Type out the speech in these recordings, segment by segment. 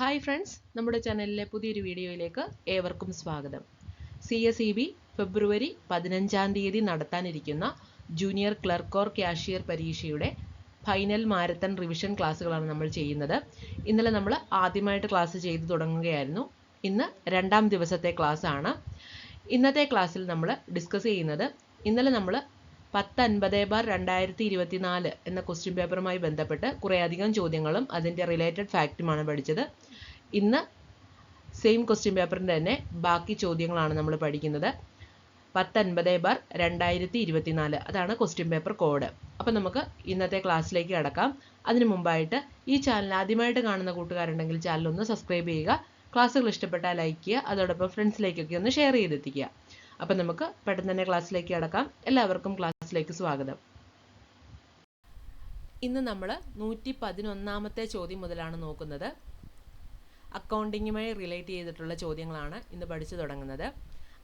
Hi friends നമ്മുടെ ചാനലിലെ പുതിയൊരു വീഡിയോയിലേക്ക് ഏവർക്കും സ്വാഗതം. സി എസ് ഇ ബി ഫെബ്രുവരി പതിനഞ്ചാം തീയതി നടത്താനിരിക്കുന്ന ജൂനിയർ ക്ലർക്ക് ഓർ ക്യാഷിയർ പരീക്ഷയുടെ ഫൈനൽ മാരത്തൺ റിവിഷൻ ക്ലാസ്സുകളാണ് നമ്മൾ ചെയ്യുന്നത്. ഇന്നലെ നമ്മൾ ആദ്യമായിട്ട് ക്ലാസ് ചെയ്തു തുടങ്ങുകയായിരുന്നു. ഇന്ന് രണ്ടാം ദിവസത്തെ ക്ലാസ് ആണ്. ഇന്നത്തെ ക്ലാസ്സിൽ നമ്മൾ ഡിസ്കസ് ചെയ്യുന്നത്. ഇന്നലെ നമ്മൾ പത്ത് അൻപത് ബാർ രണ്ടായിരത്തി ഇരുപത്തിനാല് എന്ന ക്വസ്റ്റ്യൻ പേപ്പറുമായി ബന്ധപ്പെട്ട് കുറേയധികം ചോദ്യങ്ങളും അതിന്റെ റിലേറ്റഡ് ഫാക്റ്റുമാണ് പഠിച്ചത്. ഇന്ന് സെയിം ക്വസ്റ്റ്യൻ പേപ്പറിന്റെ തന്നെ ബാക്കി ചോദ്യങ്ങളാണ് നമ്മൾ പഠിക്കുന്നത്. പത്തൊൻപത് ബാർ രണ്ടായിരത്തി ഇരുപത്തിനാല് അതാണ് ക്വസ്റ്റ്യൻ പേപ്പർ കോഡ് അപ്പം നമുക്ക് ഇന്നത്തെ ക്ലാസ്സിലേക്ക് കടക്കാം. അതിനു മുമ്പായിട്ട് ഈ ചാനൽ ആദ്യമായിട്ട് കാണുന്ന കൂട്ടുകാരുണ്ടെങ്കിൽ ചാനൽ ഒന്ന് സബ്സ്ക്രൈബ് ചെയ്യുക. ക്ലാസ്സുകൾ ഇഷ്ടപ്പെട്ടാൽ ലൈക്ക് ചെയ്യുക. അതോടൊപ്പം ഫ്രണ്ട്സിലേക്കൊക്കെ ഒന്ന് ഷെയർ ചെയ്തെത്തിക്കുക. അപ്പം നമുക്ക് പെട്ടെന്ന് തന്നെ ക്ലാസ്സിലേക്ക് കടക്കാം. എല്ലാവർക്കും ക്ലാസ്സിലേക്ക് സ്വാഗതം. ഇന്ന് നമ്മൾ നൂറ്റി പതിനൊന്നാമത്തെ ചോദ്യം മുതലാണ് നോക്കുന്നത്. അക്കൗണ്ടിങ്ങുമായി റിലേറ്റ് ചെയ്തിട്ടുള്ള ചോദ്യങ്ങളാണ് ഇന്ന് പഠിച്ചു തുടങ്ങുന്നത്.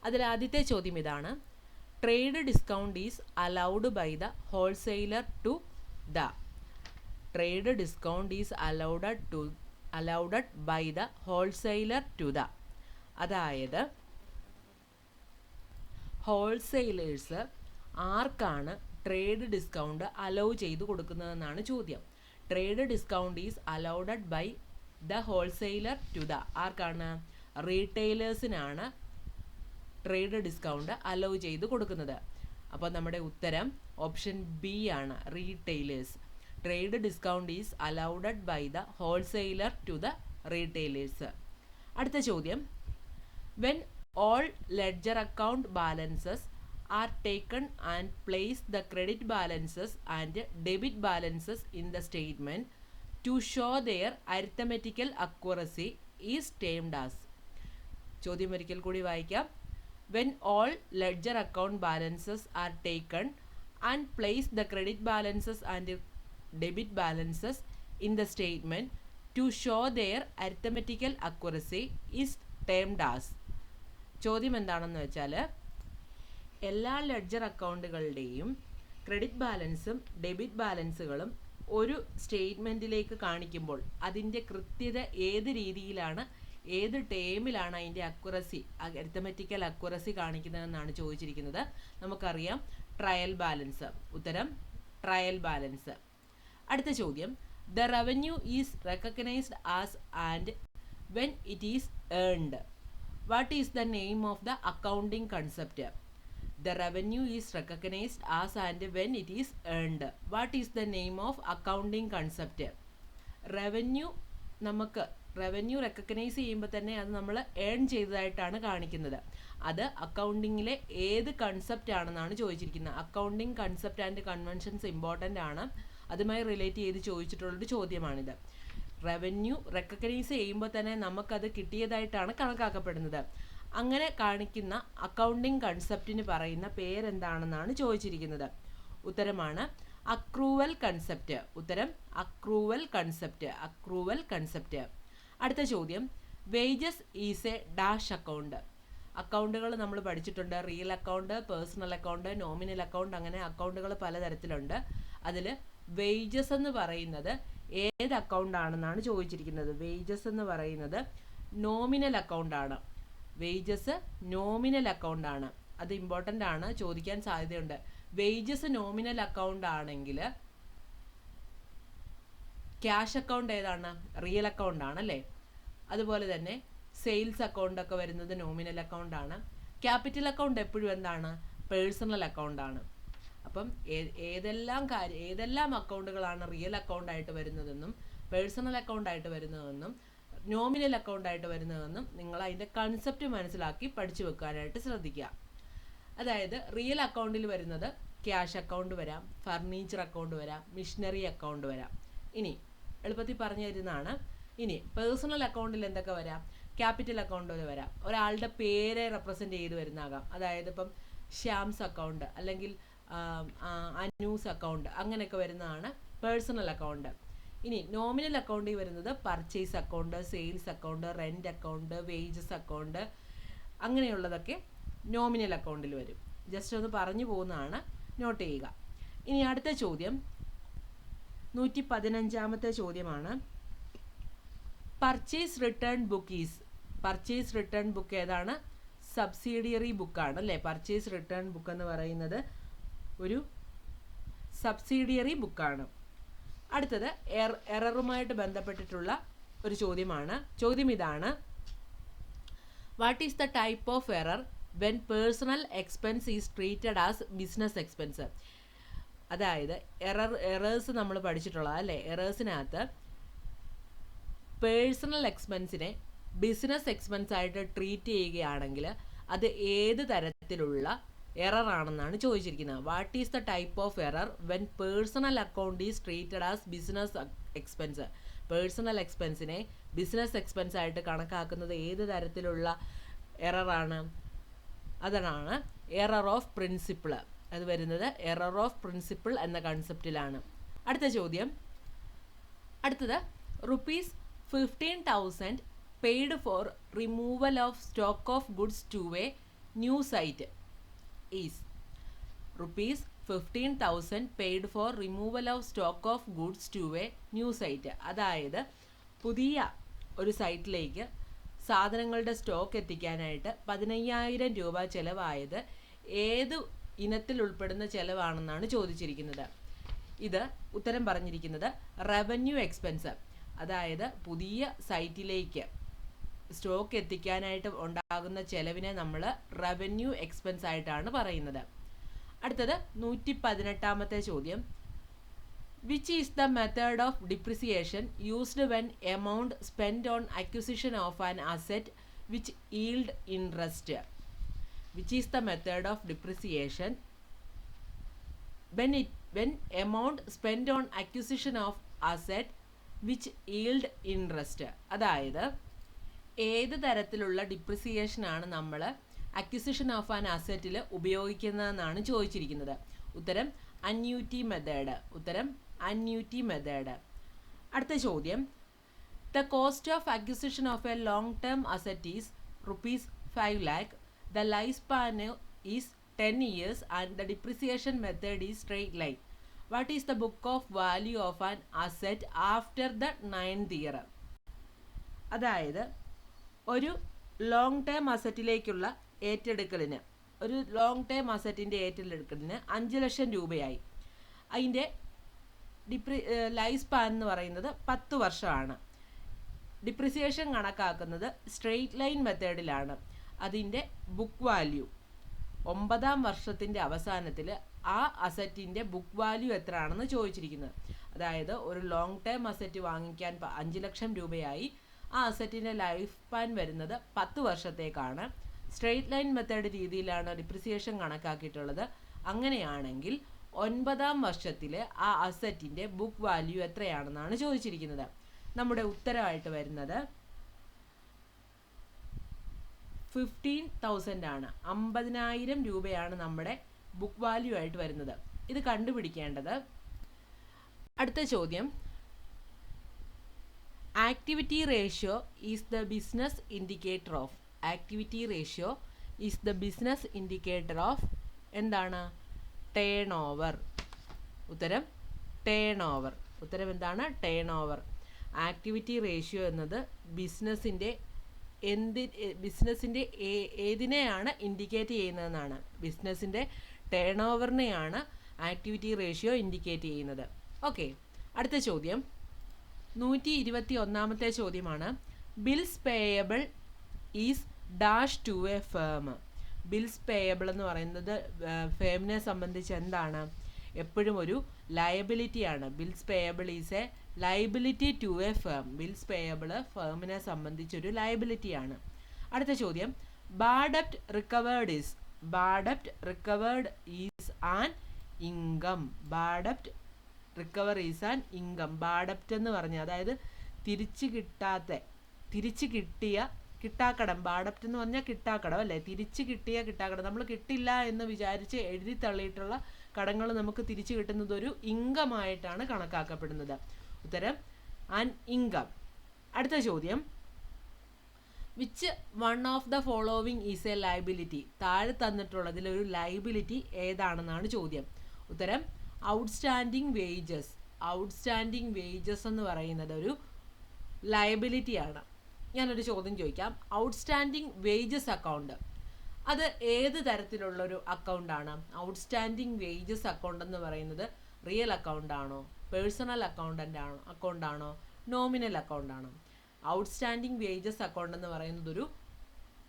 അതിൽ ആദ്യത്തെ ചോദ്യം ഇതാണ്. Trade discount is allowed by the wholesaler to the trade discount is allowed to allowed by the wholesaler to the അതായത് ഹോൾസെയിലേഴ്സ് ആർക്കാണ് ട്രേഡ് ഡിസ്കൗണ്ട് അലൗ ചെയ്തു കൊടുക്കുന്നതെന്നാണ് ചോദ്യം. Trade discount is allowed by the wholesaler to the ആർക്കാണ്? റീറ്റെയിലേഴ്സിനാണ് trade discount allow ചെയ്ത് കൊടുക്കുന്നത്. അപ്പോൾ നമ്മുടെ ഉത്തരം ഓപ്ഷൻ ബി ആണ് retailers trade discount is allowed by the wholesaler to the retailers അടുത്ത ചോദ്യം. When all ledger account balances are taken and place the credit balances and debit balances in the statement to show their arithmetical accuracy is termed as ചോദ്യം ഒരിക്കൽ കൂടി വായിക്കാം. When all ledger account balances are taken and place the credit balances and debit balances in the statement to show their arithmetical accuracy is termed as ചോദ്യം എന്താണെന്ന് വെച്ചാൽ എല്ലാ ledger അക്കൗണ്ടുകളുടെയും credit ബാലൻസും ഡെബിറ്റ് ബാലൻസുകളും ഒരു സ്റ്റേറ്റ്മെന്റിലേക്ക് കാണിക്കുമ്പോൾ അതിന്റെ കൃത്യത ഏത് രീതിയിലാണ് ഏത് ടേമിലാണ് അതിന്റെ അക്യുറസി അരിത്തമെറ്റിക്കൽ അക്യുറസി കാണിക്കുന്നതെന്നാണ് ചോദിച്ചിരിക്കുന്നത്. നമുക്കറിയാം ട്രയൽ ബാലൻസ് ഉത്തരം ട്രയൽ ബാലൻസ് അടുത്ത ചോദ്യം. The revenue is recognised as and when it is earned what is the name of the accounting concept? The revenue is recognized as and when it is earned. What is the name of accounting concept? Revenue നമുക്ക് revenue recognise ചെയ്യുമ്പോൾ തന്നെ അത് നമ്മൾ earn ചെയ്തതായിട്ടാണ് കാണിക്കുന്നത്. അത് അക്കൗണ്ടിങ്ങിലെ ഏത് concept ആണെന്നാണ് ചോദിച്ചിരിക്കുന്നത്. Accounting concept and conventions important ആണ്. അതുമായി റിലേറ്റ് ചെയ്ത് ചോദിച്ചിട്ടുള്ളൊരു ചോദ്യമാണിത്. റവന്യൂ റെക്കഗ്നൈസ് ചെയ്യുമ്പോൾ തന്നെ നമുക്കത് കിട്ടിയതായിട്ടാണ് കണക്കാക്കപ്പെടുന്നത്. അങ്ങനെ കാണിക്കുന്ന അക്കൗണ്ടിംഗ് കൺസെപ്റ്റിന് പറയുന്ന പേരെന്താണെന്നാണ് ചോദിച്ചിരിക്കുന്നത്. ഉത്തരമാണ് അക്രൂവൽ കൺസെപ്റ്റ് ഉത്തരം അക്രൂവൽ കൺസെപ്റ്റ് അക്രൂവൽ കൺസെപ്റ്റ് അടുത്ത ചോദ്യം. Wages is a dash account അക്കൗണ്ടുകൾ നമ്മൾ പഠിച്ചിട്ടുണ്ട്. Real account personal account nominal account അങ്ങനെ അക്കൗണ്ടുകൾ പലതരത്തിലുണ്ട്. അതിൽ വേജസ് എന്ന് പറയുന്നത് ഏത് അക്കൗണ്ട് ആണെന്നാണ് ചോദിച്ചിരിക്കുന്നത്. വേജസ് എന്ന് പറയുന്നത് നോമിനൽ അക്കൗണ്ട് ആണ്. വേജസ് നോമിനൽ അക്കൗണ്ട് ആണ്. അത് ഇമ്പോർട്ടന്റ് ആണ്. ചോദിക്കാൻ സാധ്യതയുണ്ട്. വേജസ് നോമിനൽ അക്കൗണ്ട് ആണെങ്കിൽ ക്യാഷ് അക്കൗണ്ട് ഏതാണ്? റിയൽ അക്കൗണ്ട് ആണ് അല്ലേ? അതുപോലെ തന്നെ സെയിൽസ് അക്കൗണ്ട് ഒക്കെ വരുന്നത് നോമിനൽ അക്കൗണ്ട് ആണ്. ക്യാപിറ്റൽ അക്കൗണ്ട് എപ്പോഴും എന്താണ്? പേഴ്സണൽ അക്കൗണ്ട് ആണ്. അപ്പം ഏതെല്ലാം കാര്യം ഏതെല്ലാം അക്കൗണ്ടുകളാണ് റിയൽ അക്കൗണ്ട് ആയിട്ട് വരുന്നതെന്നും പേഴ്സണൽ അക്കൗണ്ട് ആയിട്ട് വരുന്നതെന്നും നോമിനൽ അക്കൗണ്ട് ആയിട്ട് വരുന്നതെന്നും നിങ്ങൾ അതിന്റെ കൺസെപ്റ്റ് മനസ്സിലാക്കി പഠിച്ചു വെക്കാനായിട്ട് ശ്രദ്ധിക്കുക. അതായത് റിയൽ അക്കൗണ്ടിൽ വരുന്നത് ക്യാഷ് അക്കൗണ്ട് വരാം ഫർണിച്ചർ അക്കൗണ്ട് വരാം മിഷനറി അക്കൗണ്ട് വരാം. ഇനി എളുപ്പത്തിൽ പറഞ്ഞു തരുന്നതാണ്. ഇനി പേഴ്സണൽ അക്കൗണ്ടിൽ എന്തൊക്കെ വരാം? ക്യാപിറ്റൽ അക്കൗണ്ട് വരാം. ഒരാളുടെ പേരെ റെപ്രസെന്റ് ചെയ്ത് വരുന്നാകാം അതായത് ഇപ്പം ഷ്യാംസ് അക്കൗണ്ട് അല്ലെങ്കിൽ അന്യൂസ് അക്കൗണ്ട് അങ്ങനെയൊക്കെ വരുന്നതാണ് പേഴ്സണൽ അക്കൗണ്ട് ഇനി നോമിനൽ അക്കൗണ്ടിൽ വരുന്നത് purchase account sales account rent account wages account അങ്ങനെയുള്ളതൊക്കെ നോമിനൽ അക്കൗണ്ടിൽ വരും. ജസ്റ്റ് ഒന്ന് പറഞ്ഞു പോകുന്നതാണ്. നോട്ട് ചെയ്യുക. ഇനി അടുത്ത ചോദ്യം. നൂറ്റി പതിനഞ്ചാമത്തെ ചോദ്യമാണ്. Purchase return book is purchase return book ഏതാണ്? സബ്സിഡിയറി ബുക്കാണ് അല്ലേ? പർച്ചേസ് റിട്ടേൺ ബുക്ക് എന്ന് പറയുന്നത് ഒരു സബ്സിഡിയറി ബുക്കാണ് അടുത്തത് എർ എററുമായിട്ട് ബന്ധപ്പെട്ടിട്ടുള്ള ഒരു ചോദ്യമാണ്. ചോദ്യം ഇതാണ്. What is the type of error when personal expense is treated as business expense അതായത് എറർ എറേഴ്സ് നമ്മൾ പഠിച്ചിട്ടുള്ളത് അല്ലേ? എറേഴ്സിനകത്ത് പേഴ്സണൽ എക്സ്പെൻസിനെ ബിസിനസ് എക്സ്പെൻസ് ആയിട്ട് ട്രീറ്റ് ചെയ്യുകയാണെങ്കിൽ അത് ഏത് തരത്തിലുള്ള എറർ ആണെന്നാണ് ചോദിച്ചിരിക്കുന്നത്. What is the type of error when personal account is treated as business expense personal എക്സ്പെൻസിനെ business expense ആയിട്ട് കണക്കാക്കുന്നത് ഏത് തരത്തിലുള്ള എററാണ് അതാണ് എറർ ഓഫ് പ്രിൻസിപ്പിൾ അത് വരുന്നത് എറർ ഓഫ് പ്രിൻസിപ്പിൾ എന്ന കൺസെപ്റ്റിലാണ് അടുത്ത ചോദ്യം. അടുത്തത് rupees fifteen thousand paid for removal of stock of goods to a new site is rupees fifteen thousand paid for removal of stock of goods to a new site അതായത് പുതിയ ഒരു സൈറ്റിലേക്ക് സാധനങ്ങളുടെ stock എത്തിക്കാനായിട്ട് പതിനയ്യായിരം രൂപ ചിലവായത് ഏത് ഇനത്തിൽ ഉൾപ്പെടുന്ന ചിലവാണെന്നാണ് ചോദിച്ചിരിക്കുന്നത്. ഇത് ഉത്തരം പറഞ്ഞിരിക്കുന്നത് റവന്യൂ എക്സ്പെൻസ് അതായത് പുതിയ സൈറ്റിലേക്ക് സ്റ്റോക്ക് എത്തിക്കാനായിട്ട് ഉണ്ടാകുന്ന ചെലവിനെ നമ്മൾ റവന്യൂ എക്സ്പെൻസ് ആയിട്ടാണ് പറയുന്നത്. അടുത്തത് നൂറ്റി പതിനെട്ടാമത്തെ ചോദ്യം. Which is the method of depreciation used when amount spend on acquisition of an asset which yield interest which is the method of depreciation when it when amount spend on acquisition of asset which yield interest അതായത് ഏത് തരത്തിലുള്ള depreciation ആണ് നമ്മൾ acquisition of an അസറ്റിൽ ഉപയോഗിക്കുന്നതെന്നാണ് ചോദിച്ചിരിക്കുന്നത്. ഉത്തരം annuity method ഉത്തരം അന്യൂറ്റി മെത്തേഡ് അടുത്ത ചോദ്യം. The cost of acquisition of a long term asset is rupees five lakh the life span is ten years and the depreciation method is straight line what is the book of value of an asset after the ninth year അതായത് ഒരു long term അസറ്റിലേക്കുള്ള ഏറ്റെടുക്കലിന് ഒരു long term അസറ്റിന്റെ ഏറ്റെടുക്കലിന് അഞ്ച് ലക്ഷം രൂപയായി. അതിന്റെ ഡിപ്രി life span എന്ന് പറയുന്നത് പത്ത് വർഷമാണ്. ഡിപ്രിസിയേഷൻ കണക്കാക്കുന്നത് സ്ട്രെയിറ്റ് ലൈൻ മെത്തേഡിലാണ് അതിന്റെ ബുക്ക് വാല്യൂ ഒമ്പതാം വർഷത്തിന്റെ അവസാനത്തിൽ ആ അസറ്റിന്റെ ബുക്ക് വാല്യൂ എത്രയാണെന്ന് ചോദിച്ചിരിക്കുന്നത്. അതായത് ഒരു ലോങ് ടേം അസറ്റ് വാങ്ങിക്കാൻ അഞ്ച് ലക്ഷം രൂപയായി. ആ അസറ്റിന്റെ ലൈഫ് സ്പാൻ വരുന്നത് പത്ത് വർഷത്തേക്കാണ്. സ്ട്രെയിറ്റ് ലൈൻ മെത്തേഡ് രീതിയിലാണ് ഡിപ്രിസിയേഷൻ കണക്കാക്കിയിട്ടുള്ളത്. അങ്ങനെയാണെങ്കിൽ ഒൻപതാം വർഷത്തിൽ ആ അസറ്റിന്റെ ബുക്ക് വാല്യൂ എത്രയാണെന്നാണ് ചോദിച്ചിരിക്കുന്നത്. നമ്മുടെ ഉത്തരമായിട്ട് വരുന്നത് ഫിഫ്റ്റീൻ തൗസൻഡ് ആണ്. അമ്പതിനായിരം രൂപയാണ് നമ്മുടെ ബുക്ക് വാല്യൂ ആയിട്ട് വരുന്നത്. ഇത് കണ്ടുപിടിക്കേണ്ടത്. അടുത്ത ചോദ്യം. Activity ratio is the business indicator of activity ratio is the business indicator of എന്താണ്? ടേൺ ഓവർ ഉത്തരം ടേൺ ഓവർ ഉത്തരം എന്താണ്? ടേൺ ഓവർ ആക്ടിവിറ്റി റേഷ്യോ എന്നത് ബിസിനസ്സിന്റെ എന്തി ബിസിനസ്സിന്റെ ഏതിനെയാണ് ഇൻഡിക്കേറ്റ് ചെയ്യുന്നതെന്നാണ്. ബിസിനസ്സിന്റെ ടേൺ ഓവറിനെയാണ് ആക്ടിവിറ്റി റേഷ്യോ ഇൻഡിക്കേറ്റ് ചെയ്യുന്നത്. ഓക്കെ അടുത്ത ചോദ്യം. നൂറ്റി ഇരുപത്തി ഒന്നാമത്തെ ചോദ്യമാണ്. Bills payable is dash to a firm bills payable എന്ന് പറയുന്നത് ഫേമിനെ സംബന്ധിച്ച് എന്താണ്? എപ്പോഴും ഒരു ലയബിലിറ്റിയാണ് bills payable is a liability to a firm bills payable ഫേമിനെ സംബന്ധിച്ചൊരു ലയബിലിറ്റിയാണ് അടുത്ത ചോദ്യം. Bad debt recovered is bad debt recovered is an income bad debt recover is an income bad debt എന്ന് പറഞ്ഞാൽ അതായത് തിരിച്ചു കിട്ടാത്ത തിരിച്ചു കിട്ടിയ കിട്ടാക്കടം. ബാഡപ്റ്റ് എന്ന് പറഞ്ഞാൽ കിട്ടാക്കടം അല്ലേ? തിരിച്ചു കിട്ടിയ കിട്ടാക്കടം. നമ്മൾ കിട്ടില്ല എന്ന് വിചാരിച്ച് എഴുതി തള്ളിയിട്ടുള്ള കടങ്ങൾ നമുക്ക് തിരിച്ചു കിട്ടുന്നത് ഒരു ഇൻകമായിട്ടാണ് കണക്കാക്കപ്പെടുന്നത്. ഉത്തരം ആൻ ഇൻകം അടുത്ത ചോദ്യം. Which one of the following is a liability താഴെ തന്നിട്ടുള്ളതിൽ ഒരു ലൈബിലിറ്റി ഏതാണെന്നാണ് ചോദ്യം. ഉത്തരം ഔട്ട്സ്റ്റാൻഡിങ് വേജസ് ഔട്ട്സ്റ്റാൻഡിങ് വേജസ് എന്ന് പറയുന്നത് ഒരു ലയബിലിറ്റിയാണ് ഞാനൊരു ചോദ്യം ചോദിക്കാം. ഔട്ട്സ്റ്റാൻഡിങ് വേജസ് അക്കൗണ്ട് അത് ഏത് തരത്തിലുള്ളൊരു അക്കൗണ്ടാണ് ഔട്ട്സ്റ്റാൻഡിങ് വേജസ് അക്കൗണ്ട് എന്ന് പറയുന്നത് റിയൽ അക്കൗണ്ട് ആണോ? പേഴ്സണൽ അക്കൗണ്ടന്റ് ആണോ? അക്കൗണ്ട് ആണോ? നോമിനൽ അക്കൗണ്ട് ആണോ? ഔട്ട്സ്റ്റാൻഡിങ് വേജസ് അക്കൗണ്ട് എന്ന് പറയുന്നത് ഒരു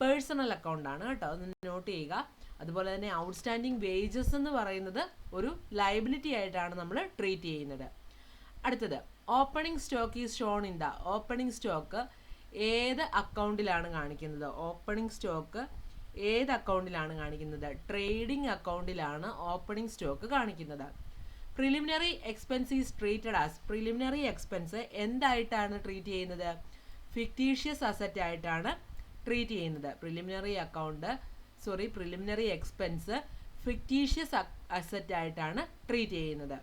പേഴ്സണൽ അക്കൗണ്ടാണ് കേട്ടോ. അത് നോട്ട് ചെയ്യുക. അതുപോലെ തന്നെ ഔട്ട്സ്റ്റാൻഡിങ് വേജസ് എന്ന് പറയുന്നത് ഒരു ലയബിലിറ്റി ആയിട്ടാണ് നമ്മൾ ട്രീറ്റ് ചെയ്യുന്നത്. അടുത്തത് opening stock is shown in the opening stock ഏത് അക്കൗണ്ടിലാണ് കാണിക്കുന്നത്? ഓപ്പണിംഗ് സ്റ്റോക്ക് ഏത് അക്കൗണ്ടിലാണ് കാണിക്കുന്നത്? ട്രേഡിംഗ് അക്കൗണ്ടിലാണ് ഓപ്പണിംഗ് സ്റ്റോക്ക് കാണിക്കുന്നത്. Preliminary expense is treated as preliminary expense എന്തായിട്ടാണ് treat ചെയ്യുന്നത്? ഫിക്റ്റീഷ്യസ് അസറ്റ് ആയിട്ടാണ് ട്രീറ്റ് ചെയ്യുന്നത്. Preliminary account sorry preliminary expense fictitious asset ആയിട്ടാണ് ട്രീറ്റ് ചെയ്യുന്നത്.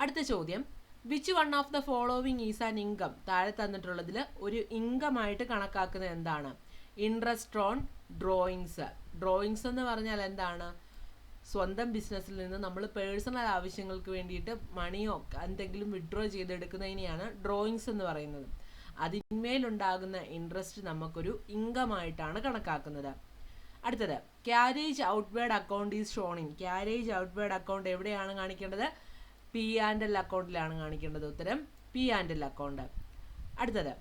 അടുത്ത ചോദ്യം. Which one of the following is an income താഴെ തന്നിട്ടുള്ളതിൽ ഒരു ഇൻകം ആയിട്ട് കണക്കാക്കുന്നത് എന്താണ്? ഇൻട്രസ്റ്റ് ഓൺ ഡ്രോയിങ്സ് ഡ്രോയിങ്സ് എന്ന് പറഞ്ഞാൽ എന്താണ്? സ്വന്തം ബിസിനസ്സിൽ നിന്ന് നമ്മൾ പേഴ്സണൽ ആവശ്യങ്ങൾക്ക് വേണ്ടിയിട്ട് മണിയോ എന്തെങ്കിലും വിഡ്രോ ചെയ്തെടുക്കുന്നതിനെയാണ് ഡ്രോയിങ്സ് എന്ന് പറയുന്നത്. അതിന്മേലുണ്ടാകുന്ന ഇൻട്രസ്റ്റ് നമുക്കൊരു ഇൻകം ആയിട്ടാണ് കണക്കാക്കുന്നത്. അടുത്തത് carriage outward account is shown in carriage outward account എവിടെയാണ് കാണിക്കേണ്ടത്? പി ആൻഡ് എൽ അക്കൗണ്ടിലാണ് കാണിക്കേണ്ടത് ഉത്തരം. പി ആൻഡ് എൽ അക്കൗണ്ട് അടുത്തത്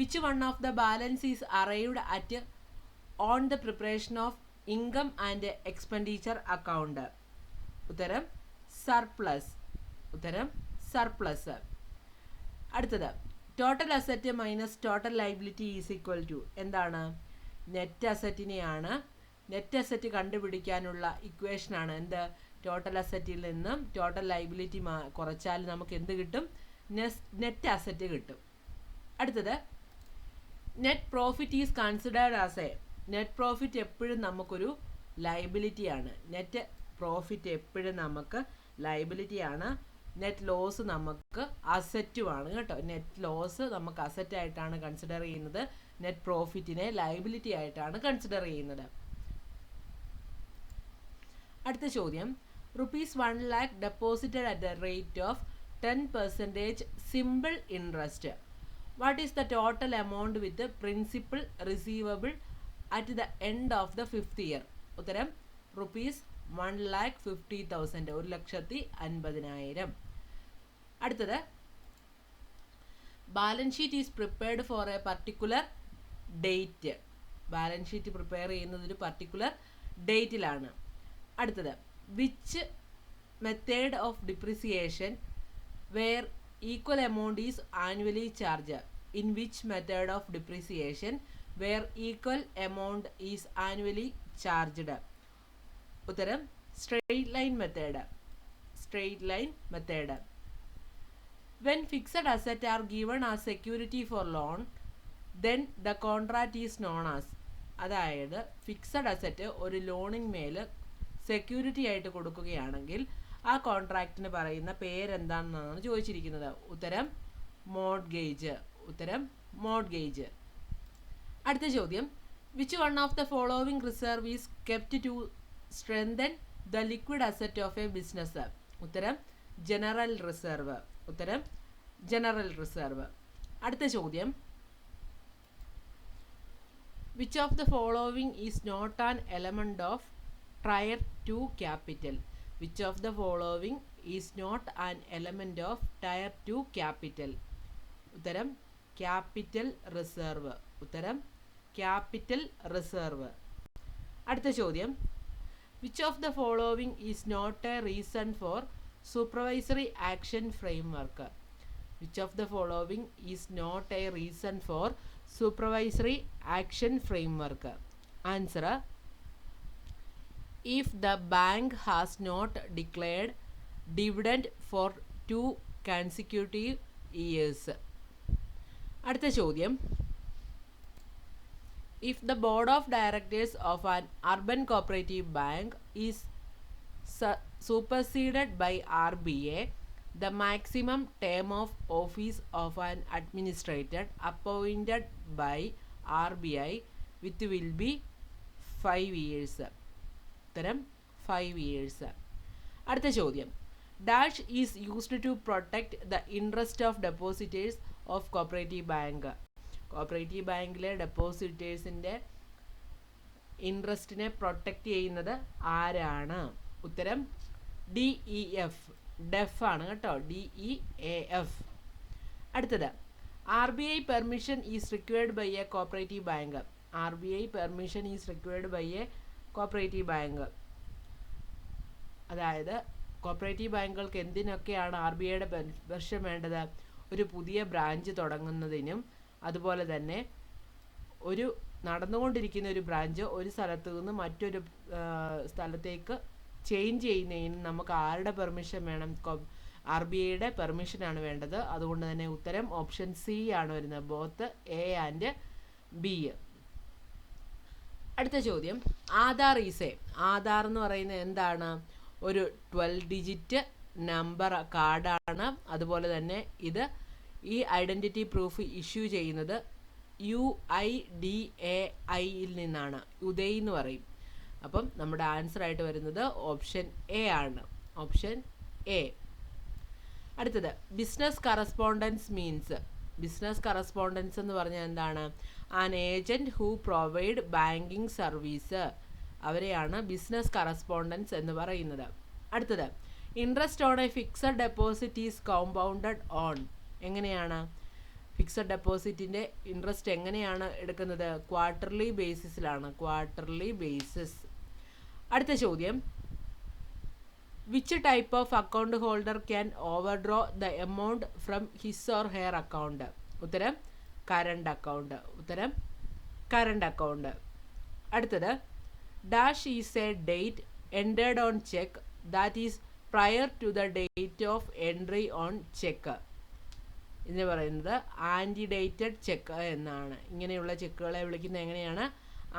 which one of the balance is arrived at on the preparation of income and expenditure account ഉത്തരം surplus ഉത്തരം surplus അടുത്തത് total asset minus total liability is equal to എന്താണ്? Net അസറ്റിനെയാണ് net asset കണ്ടുപിടിക്കാനുള്ള ഇക്വേഷനാണ് എന്ത്? Total അസറ്റിൽ നിന്നും ടോട്ടൽ ലൈബിലിറ്റി മാ കുറച്ചാൽ നമുക്ക് എന്ത് കിട്ടും? നെറ്റ് അസറ്റ് കിട്ടും. അടുത്തത് net profit is considered as a net profit എപ്പോഴും നമുക്കൊരു ലൈബിലിറ്റി ആണ്. നെറ്റ് പ്രോഫിറ്റ് എപ്പോഴും നമുക്ക് ലൈബിലിറ്റി ആണ്. നെറ്റ് ലോസ് നമുക്ക് അസറ്റുമാണ് കേട്ടോ. നെറ്റ് ലോസ് നമുക്ക് അസറ്റ് ആയിട്ടാണ് കൺസിഡർ ചെയ്യുന്നത്. നെറ്റ് പ്രോഫിറ്റിനെ ലൈബിലിറ്റി ആയിട്ടാണ് കൺസിഡർ ചെയ്യുന്നത്. അടുത്ത ചോദ്യം. Rupees one lakh deposited at the rate of ten percentage simple interest what is the total amount with principal receivable at the end of the fifth year ഉത്തരം rupees one lakh fifty thousand ഒരു ലക്ഷത്തി അൻപതിനായിരം. അടുത്തത്. Balance sheet is prepared for a particular date balance sheet prepare ചെയ്യുന്നത് ഒരു particular ഡേറ്റിലാണ് അടുത്തത്. Which method of depreciation where equal amount is annually charge in which method of depreciation where equal amount is annually charged ഉത്തരം straight line method straight line method when fixed asset are given as security for loan then the contract is known as അതായത് fixed asset ഒരു ലോണിന്മേൽ security ആയിട്ട് കൊടുക്കുകയാണെങ്കിൽ ആ കോൺട്രാക്റ്റിന് പറയുന്ന പേരെന്താണെന്നാണ് ചോദിച്ചിരിക്കുന്നത്? ഉത്തരം മോഡ്ഗേജ് ഉത്തരം മോഡ്ഗേജ് അടുത്ത ചോദ്യം. Which one of the following reserve is kept to strengthen the liquid asset of a business ഉത്തരം ജനറൽ റിസർവ് ഉത്തരം ജനറൽ റിസർവ് അടുത്ത ചോദ്യം. Which of the following is not an element of tier two capital which of the following is not an element of tier two capital ഉത്തരം capital reserve ഉത്തരം capital reserve അടുത്ത ചോദ്യം. Which of the following is not a reason for supervisory action framework which of the following is not a reason for supervisory action framework answer if the bank has not declared dividend for two consecutive years അടുത്ത ചോദ്യം if the board of directors of an urban cooperative bank is su- superseded by RBA the maximum term of office of an administrator appointed by RBI with will be 5 years ഉത്തരം five years അടുത്ത ചോദ്യം. Dash is used to protect the interest of depositors of cooperative bank cooperative ബാങ്കിലെ ഡെപ്പോസിറ്റേഴ്സിന്റെ ഇൻട്രസ്റ്റിനെ protect ചെയ്യുന്നത് ആരാണ്? ഉത്തരം D E F def ആണ് കേട്ടോ. ഡി ഇ എ എഫ് അടുത്തത്. R B I permission is required by a cooperative bank R B I permission is required by a cooperative bank അതായത് cooperative ബാങ്കുകൾക്ക് എന്തിനൊക്കെയാണ് ആർ ബി ഐയുടെ permission വേണ്ടത്? ഒരു പുതിയ ബ്രാഞ്ച് തുടങ്ങുന്നതിനും അതുപോലെ തന്നെ ഒരു നടന്നുകൊണ്ടിരിക്കുന്ന ഒരു ബ്രാഞ്ച് ഒരു സ്ഥലത്തു നിന്ന് മറ്റൊരു സ്ഥലത്തേക്ക് ചേഞ്ച് ചെയ്യുന്നതിന് നമുക്ക് ആരുടെ പെർമിഷൻ വേണം? ആർ ബി ഐയുടെ പെർമിഷനാണ് വേണ്ടത്. അതുകൊണ്ട് തന്നെ ഉത്തരം ഓപ്ഷൻ സി ആണ് വരുന്നത്. ബോത്ത് എ ആൻഡ് ബി അടുത്ത ചോദ്യം. ആധാർ ഈസേ ആധാർ എന്ന് പറയുന്നത് എന്താണ്? ഒരു ട്വൽവ് ഡിജിറ്റ് നമ്പർ കാർഡാണ്. അതുപോലെ തന്നെ ഇത് ഈ ഐഡന്റിറ്റി പ്രൂഫ് ഇഷ്യൂ ചെയ്യുന്നത് യു ഐ ഡി എ ഐയിൽ നിന്നാണ്. ഉദയ് എന്ന് പറയും. അപ്പം നമ്മുടെ ആൻസർ ആയിട്ട് വരുന്നത് ഓപ്ഷൻ എ ആണ്. Option A. അടുത്തത്. Business correspondence means business correspondence എന്ന് പറഞ്ഞാൽ എന്താണ്? An agent who provide banking service അവരെയാണ് ബിസിനസ് കറസ്പോണ്ടൻസ് എന്ന് പറയുന്നത്. അടുത്തത് interest on a fixed deposit is compounded on എങ്ങനെയാണ്? ഫിക്സഡ് ഡെപ്പോസിറ്റിന്റെ ഇൻട്രസ്റ്റ് എങ്ങനെയാണ് എടുക്കുന്നത്? ക്വാർട്ടർലി ബേസിസിലാണ് ക്വാർട്ടർലി ബേസിസ് അടുത്ത ചോദ്യം which type of account holder can overdraw the amount from his or her account ഉത്തരം കറണ്ട് അക്കൗണ്ട് ഉത്തരം കറണ്ട് അക്കൗണ്ട് അടുത്തത് dash is a date entered on cheque that is prior to the date of entry on cheque ഇതിന് പറയുന്നത് ആന്റിഡേറ്റഡ് check എന്നാണ്. ഇങ്ങനെയുള്ള ചെക്കുകളെ വിളിക്കുന്നത് എങ്ങനെയാണ്?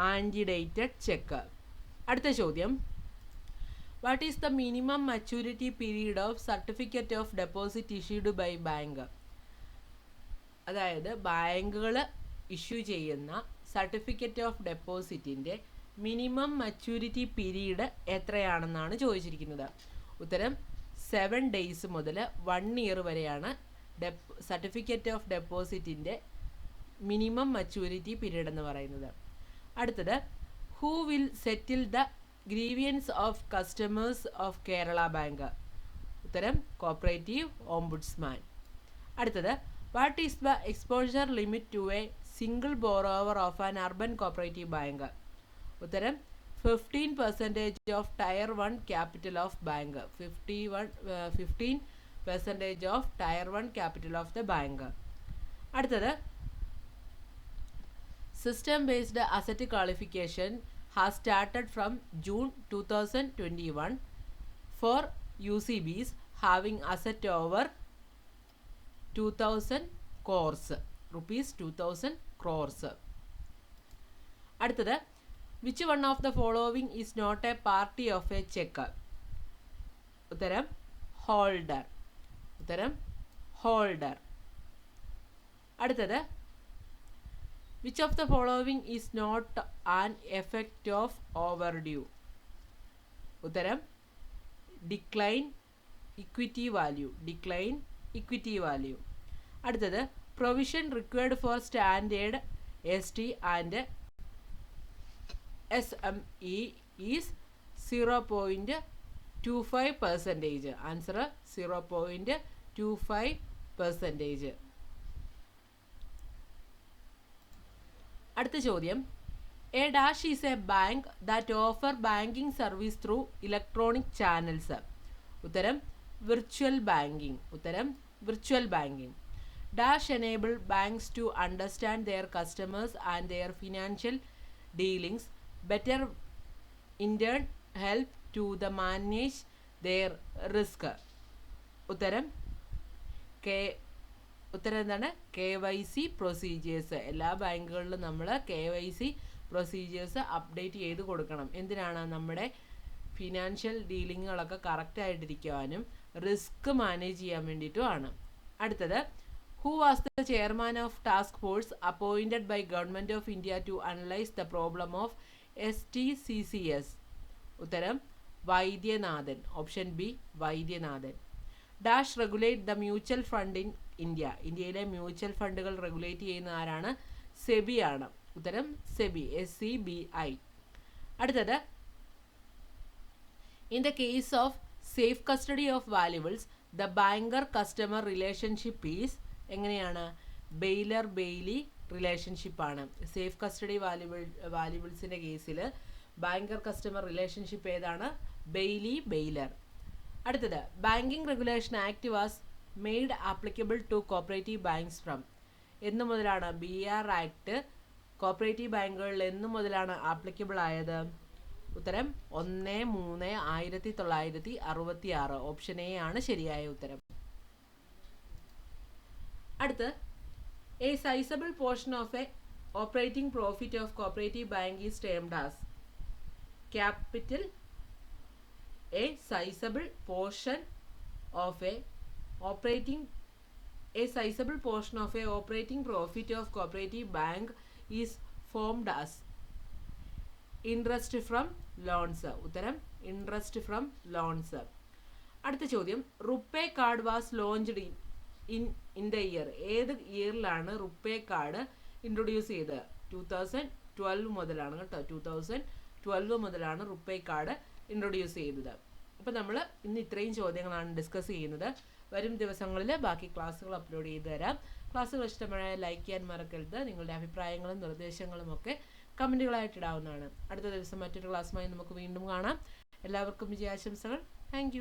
ആന്റിഡേറ്റഡ് ചെക്ക് അടുത്ത ചോദ്യം what is the minimum maturity period of certificate of deposit issued by bank അതായത് ബാങ്കുകൾ ഇഷ്യൂ ചെയ്യുന്ന സർട്ടിഫിക്കറ്റ് ഓഫ് ഡെപ്പോസിറ്റിന്റെ മിനിമം മച്യൂരിറ്റി പീരീഡ് എത്രയാണെന്നാണ് ചോദിച്ചിരിക്കുന്നത്. ഉത്തരം സെവൻ ഡേയ്സ് മുതൽ വൺ ഇയർ വരെയാണ് ഡെപ് സർട്ടിഫിക്കറ്റ് ഓഫ് ഡെപ്പോസിറ്റിന്റെ മിനിമം മച്യൂരിറ്റി പീരീഡ് എന്ന് പറയുന്നത്. അടുത്തത് who will settle the grievance of customers of Kerala bank ഉത്തരം കോപ്പറേറ്റീവ് ഓംബുഡ്സ്മാൻ അടുത്തത് what is the exposure limit to a single borrower of an urban cooperative bank ഉത്തരം fifteen percentage of tier one capital of bank fifty one fifteen percentage of tier one capital of the bank അടുത്തത് system based asset qualification one four U C Bs having asset over two thousand crores rupees two thousand crores അടുത്തത് which one of the following is not a party of a cheque ഉത്തരം holder ഉത്തരം holder അടുത്തത് which of the following is not an effect of overdue ഉത്തരം decline equity value decline equity value അടുത്തത് provision required for standard S T and S M E is zero point two five percentage answer zero point two five percentage അടുത്ത ചോദ്യം. A dash is a bank that offer banking service through electronic channels ഉത്തരം virtual banking ഉത്തരം virtual banking dash enable banks to understand their customers and their financial dealings better in turn help to the manage there risk ഉത്തരം K ഉത്തരം എന്താണ്? K Y C procedures എല്ലാ ബാങ്കുകളിലും നമ്മൾ K Y C procedures update ചെയ്ത് കൊടുക്കണം. എന്തിനാണ്? നമ്മുടെ ഫിനാൻഷ്യൽ ഡീലിങ്ങുകളൊക്കെ കറക്റ്റായിട്ടിരിക്കുവാനും റിസ്ക് മാനേജ് ചെയ്യാൻ വേണ്ടിയിട്ടുമാണ് അടുത്തത് who was the chairman of task force appointed by government of India to analyse the problem of S T C C S ഉത്തരം Vaidyanathan. Option B Vaidyanathan. Dash regulate the mutual fund in India. ഇന്ത്യയിലെ mutual ഫണ്ടുകൾ regulate ചെയ്യുന്ന ആരാണ്? സെബി ആണ് ഉത്തരം SEBI S E B I അടുത്തത്. In the case of safe custody of valuables the banker customer relationship is എങ്ങനെയാണ്? Bailor bailee റിലേഷൻഷിപ്പാണ് safe custody valuable വാല്യുബിൾസിന്റെ കേസിൽ ബാങ്കർ കസ്റ്റമർ റിലേഷൻഷിപ്പ് ഏതാണ്? Bailee bailor. അടുത്തത്. Banking regulation act was made applicable to cooperative banks from എന്ന് മുതലാണ് B R act cooperative ബാങ്കുകളിൽ എന്ന് മുതലാണ് ആപ്ലിക്കബിൾ ആയത്. ഉത്തരം ഒന്ന് മൂന്ന് ആയിരത്തി തൊള്ളായിരത്തി അറുപത്തി ആറ് ഓപ്ഷൻ എ ആണ് ശരിയായ ഉത്തരം. അടുത്ത് a sizable portion of a operating profit of cooperative bank is termed as capital a sizable portion of a operating a sizable portion of a operating profit of cooperative bank is formed as interest from loans ഉത്തരം interest from loans അടുത്ത ചോദ്യം RuPay card was launched in in the year ഏത് ഇയറിലാണ് RuPay card introduce ചെയ്തത്? Two thousand twelve മുതലാണ് കേട്ടോ. Two thousand twelve മുതലാണ് RuPay card introduce ചെയ്തത്. അപ്പോൾ നമ്മൾ ഇന്ന് ഇത്രയും ചോദ്യങ്ങളാണ് ഡിസ്കസ് ചെയ്യുന്നത്. വരും ദിവസങ്ങളിൽ ബാക്കി ക്ലാസ്സുകൾ അപ്ലോഡ് ചെയ്തു തരാം. ക്ലാസ്സുകൾ ഇഷ്ടമായ ലൈക്ക് ചെയ്യാൻ മറക്കരുത്. നിങ്ങളുടെ അഭിപ്രായങ്ങളും നിർദ്ദേശങ്ങളും ഒക്കെ കമന്റുകളായിട്ട് ഇടാവുന്നതാണ്. അടുത്ത ദിവസം മറ്റൊരു ക്ലാസ്സുമായി നമുക്ക് വീണ്ടും കാണാം. എല്ലാവർക്കും വിജയാശംസകൾ. താങ്ക്